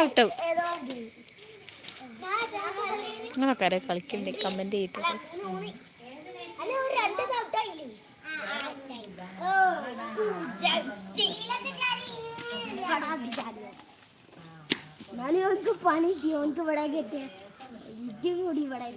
Out നിങ്ങളൊക്കെ ആരെ കളിക്കണ്ടേ? Comment ചെയ്തിട്ട്. പണി ഇവിടെ കിട്ടിയ ഇജ്ജും കൂടി ഇവിടെ.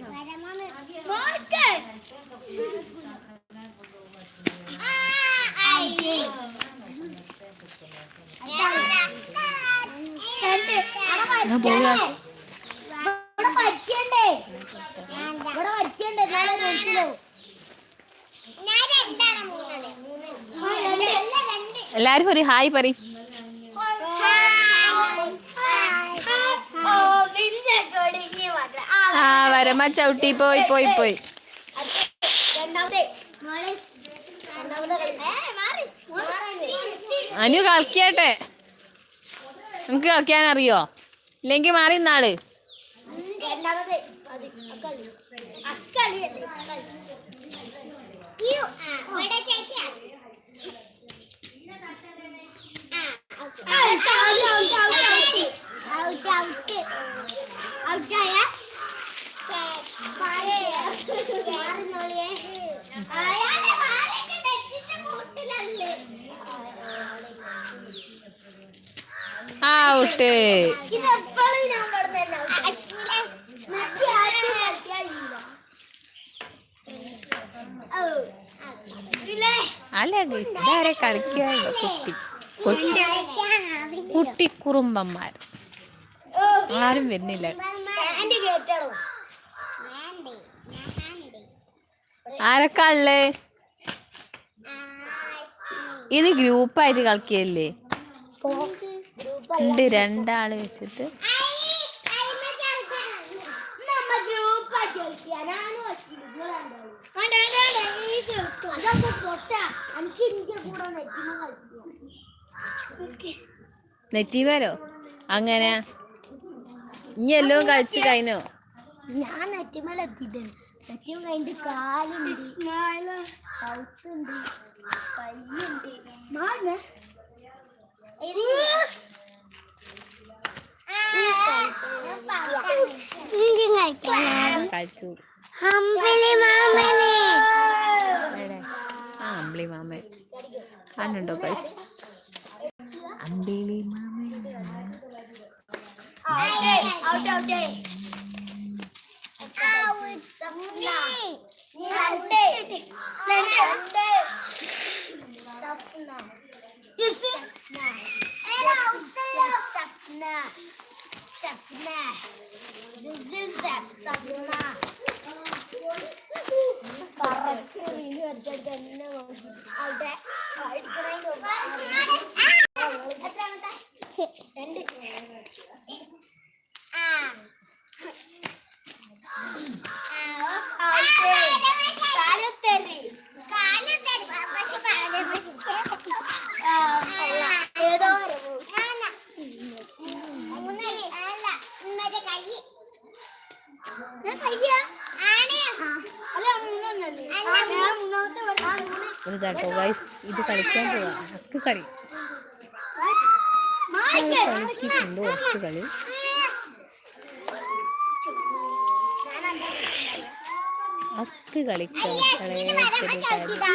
എല്ലാരും ഒരു ഹായ് പറ ആ വരമ ചവിട്ടി. പോയി പോയി പോയി. അനു കളിക്കട്ടെ. നമുക്ക് കളിക്കാൻ അറിയോ? ഇല്ലെങ്കിൽ മാറി നാൾ ഔട്ട് അല്ല ഇതാരെ കളിക്കാറുണ്ടോ കുട്ടി കുട്ടി. കുട്ടി. കുറുമ്പന്മാർ ആരും വരുന്നില്ല. ആരൊക്കെ ഉള്ളേ? ഇത് ഗ്രൂപ്പായിട്ട് കളിക്കല്ലേ? ഉണ്ട് രണ്ടാൾ വെച്ചിട്ട്. എനിക്ക് കൂടെ നെറ്റിമ അങ്ങനെ. ഇനി എല്ലാം കളിച്ച് കഴിഞ്ഞോ? ഞാൻ നെറ്റിമല എത്തിയിട്ടുണ്ട്. നെറ്റിമ കഴിഞ്ഞിട്ട് കാലുണ്ട്. കൗത്തുണ്ട് കയ്യുണ്ട് മാങ്ങ കളിച്ചു. അമ്പിളി മാമനെ. അമ്പിളി മാമൻ. കാണുന്നുണ്ടോ ഗൈസ് അമ്പിളി മാമൻ. ഔട്ട് ഔട്ട് രണ്ട് ഒരു കേട്ടോ വൈസ് ഇത് കളിക്കാൻ പോവാ അക്ക് കളി. കളിച്ചിട്ടുണ്ട് കുറച്ച് കളി. അക്ക് കളിക്കാം കളയാത്തൊരു കാര്യം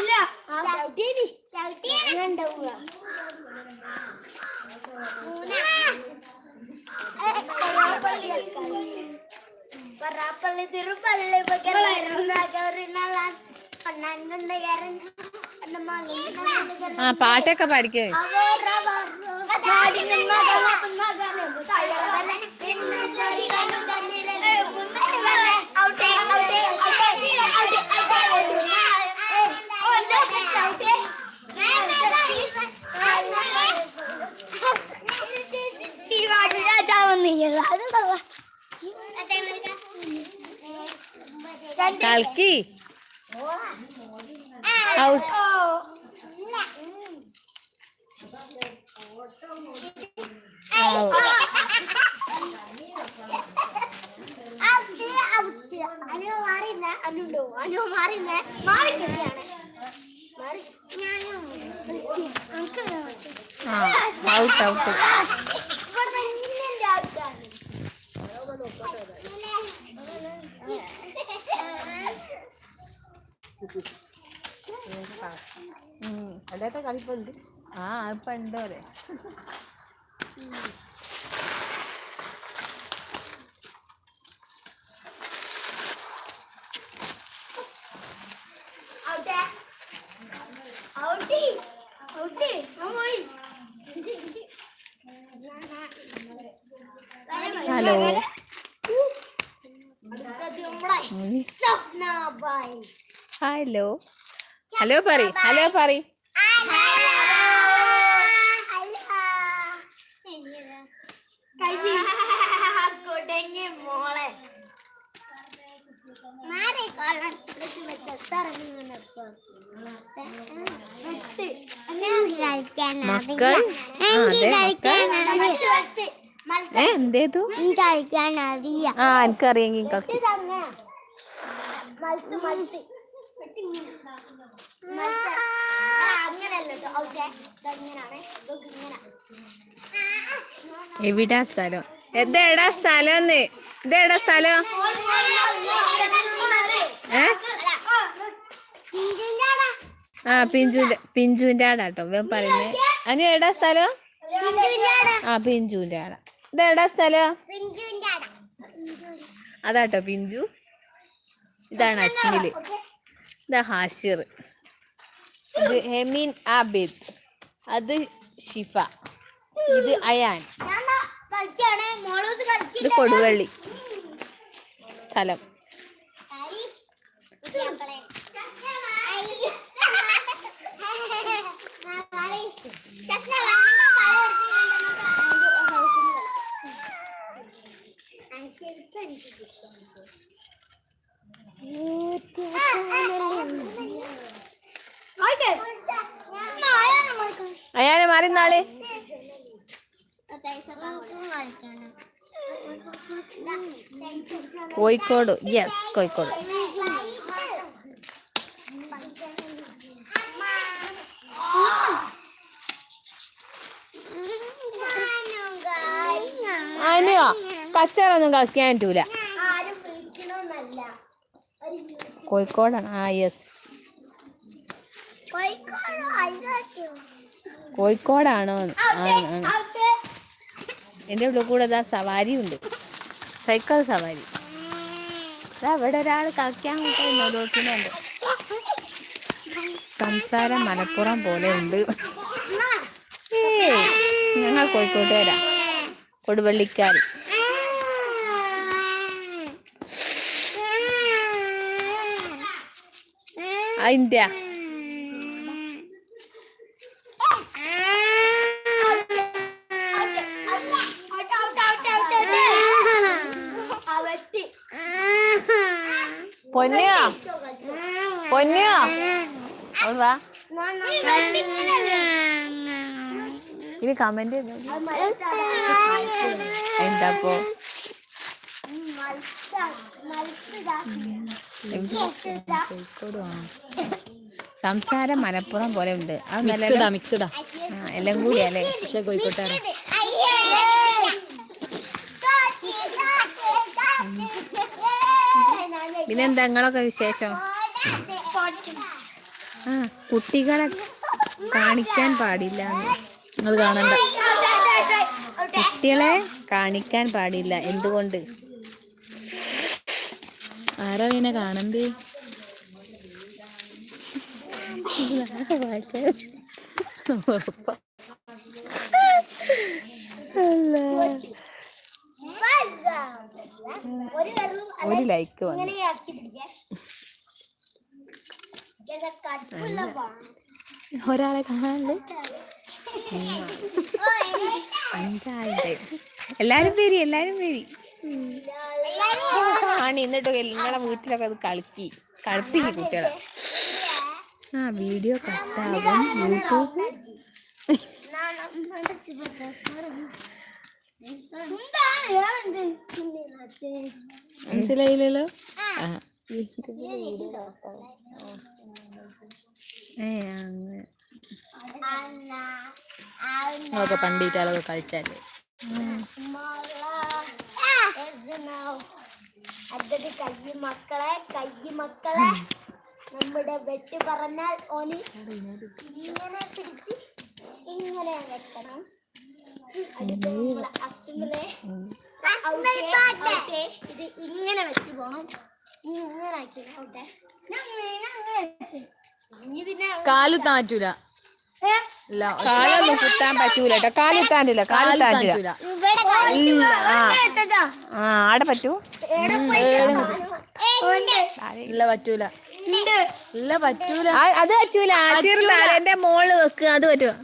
പറാപ്പള്ളി തിരുപ്പള്ളി ആ പാട്ടൊക്കെ പഠിക്കേ കളിക്കി ഔട്ട്. അനു മാറില്ല അനുണ്ടോ അനു മാറില്ല മാറി കയറിയാണ് മാറി ഞാനും നമുക്ക് ഔട്ട് ഔട്ട്. ആ ഉണ്ടോ ഔട്ടി പോയി. ഹലോ. ഹലോ. ഹലോ പറ ഹലോ പറ കൊടങ്ങി മോളെ. മാറി കൊള്ളാൻ എന്തേതു? കളിക്കാൻ അറിയാം ആ എനിക്കറിയെങ്കിൽ കളി എവിടാ സ്ഥലം? എന്തേടാ സ്ഥലം ഒന്ന് ഇതേടാ സ്ഥലം? ഏ? ആ പിഞ്ചുവിന്റെ പിഞ്ചുവിന്റെ ആടാട്ടോ ഇവൻ പറയുന്നത് അനു എടാ സ്ഥലം? ആ പിഞ്ചുവിന്റെ ആടാ. ഇതെടാ സ്ഥലം? അതാട്ടോ പിഞ്ചു. ഇതാണ് അശ്മിൽ ഇതാ ഹാഷിർ. ഇത് ഹെമീൻ ആബിദ്. അത് ഷിഫ. ഇത് അയാൻ. ഇത് കൊടുവള്ളി. സ്ഥലം. അയാനെ മാറി നാളെ? കോഴിക്കോട്. യെസ് കോഴിക്കോട്. അനുവാ കച്ചറൊന്നും കളിക്കാൻ പറ്റൂല. കോഴിക്കോടാണ്. ആ യെസ് കോഴിക്കോട് അയൽവാസിയോ? കോഴിക്കോടാണോ? എന്റെ ഉള്ളിൽ കൂടെ ഇതാ സവാരി ഉണ്ട്. സൈക്കിൾ സവാരി. അവിടെ ഒരാൾ കളിക്കാൻ നോക്കുന്നുണ്ട് സംസാരം മലപ്പുറം പോലെ ഉണ്ട്. ഞങ്ങൾ കോഴിക്കോട്ട് വരാം കൊടുവള്ളിക്കാർ ഇന്ത്യ. പൊന്നിയോ പൊന്നിയോ അവിടെ വാ ഇനി കമന്റ് എന്താപ്പോ. സംസാരം മലപ്പുറം പോലെ ഉണ്ട്. അത് നല്ല മിക്സഡാ എല്ലാം കൂടി അല്ലേ പക്ഷെ കോഴിക്കോട്ടാണ് പിന്നെന്താ നിങ്ങളൊക്കെ വിശേഷം? ആ കുട്ടികളെ കാണിക്കാൻ പാടില്ല. നിങ്ങൾ കാണണ്ട. കുട്ടികളെ കാണിക്കാൻ പാടില്ല. എന്തുകൊണ്ട്? ആരാ പിന്നെ കാണണ്ടേ? ഒരു വെള്ളം ഒരു ലൈക്ക് വന്നു ഒരാളെ കാണാണ്ട് അഞ്ചാളുടെ എല്ലാരും പേരി എല്ലാരും പേരി. ആണ് എന്നിട്ട് നിങ്ങളെ വീട്ടിലൊക്കെ അത് കളിക്കി. കളിപ്പിക്കും കുട്ടികളെ. ആ വീഡിയോ കട്ടാകും യൂട്യൂബ്. മനസ്സിലായില്ലല്ലോ? അങ്ങനെ നിങ്ങളൊക്കെ പണ്ടീറ്റാലൊക്കെ കളിച്ചല്ലേ അതൊരു കയ്യ മക്കളെ കയ്യ മക്കളെ നമ്മുടെ വെട്ട് പറഞ്ഞാൽ ഓന് ഇങ്ങനെ പിടിച്ച് ഇങ്ങനെ വെക്കണം അടുത്ത് നമ്മുടെ അസ്മിലെ ഔട്ടേ. ഇത് ഇങ്ങനെ വെച്ച് പോണം. ഇങ്ങനെ ആക്കി. കാൽ താറ്റൂല. കാലൊന്നും കുത്താൻ പറ്റൂല കേട്ടോ. കാലുത്താണ്ടില്ല കാൽ താറ്റില്ല. ആ ആടെ പറ്റൂ. ഇല്ല. പറ്റൂല. ഇല്ല പറ്റൂല. അത് പറ്റൂല. എന്റെ മോൾ വെക്കുക അത് പറ്റുമോ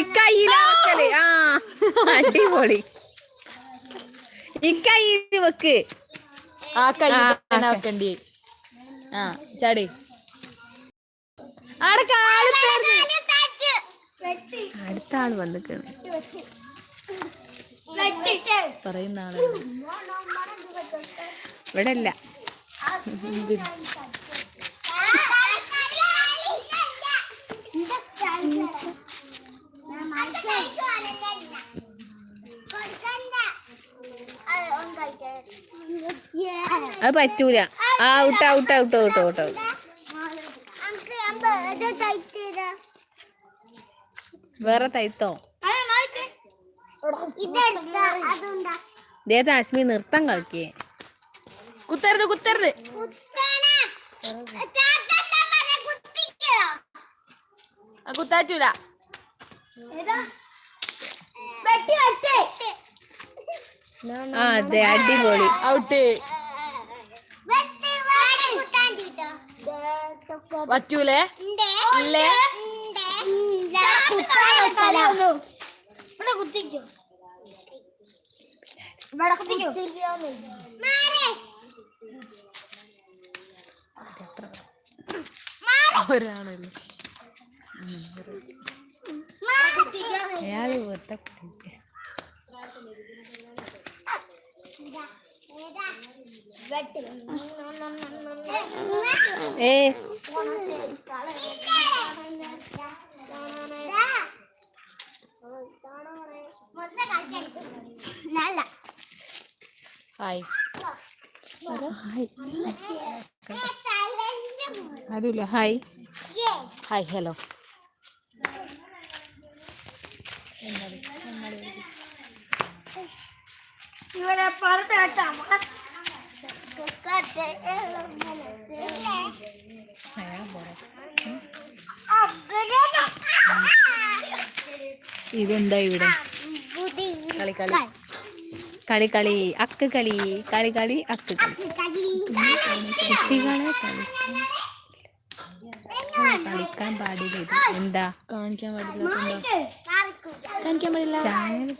ഇക്കയ്യില വെക്കൽ ആ അടിപൊളി. ഇക്കയ്യിൽ വെക്ക്. ആ കൈ വെക്കണ്ടി ആ ചാടി. ആടെ കാൽ. അടുത്ത ആൾ വന്നിക്കണ്. പറയുന്ന ആൾ ഇവിടെ ഇല്ല അത് പറ്റൂല. ആ out out out out out out വേറെ തൈത്തോ ദേത്ത അശ്മി നൃത്തം കളിക്കേ. കുത്തരുത് കുത്തരുത്. കുത്താറ്റൂലേ. ആ അതെ അടിപൊളി. ഔട്ട്. പറ്റൂലേ? ഇല്ലേ? കുത്തിക്കോ. ഇവിടെ കുത്തിക്കോ. ഒരാണല്ലോ അയാൾ വെറുതെ കുത്തിക്ക. ഏ നല്ല ഹായ് അതില്ല ഹായ് ഹായ് ഹലോ ഇവിടെ പുറത്ത് വെച്ചാ ഇതെന്താ ഇവിടെ? കളി കളി കളി. കളി അക്ക് കളി. കളി കളി അക്ക് കളി. കുട്ടികളെ കളിക്കാൻ കളിക്കാൻ പാടില്ല ഇത്. എന്താ? കാണിക്കാൻ പാടില്ല കാണിക്കാൻ പാടില്ല. ചാനൽ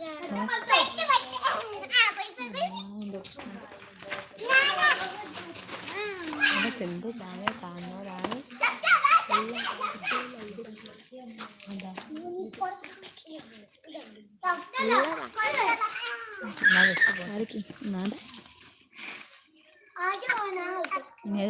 എന്ത് ചാനൽ കാണുന്നവരാണ് ആരൊക്കെ നാടെ ഇനി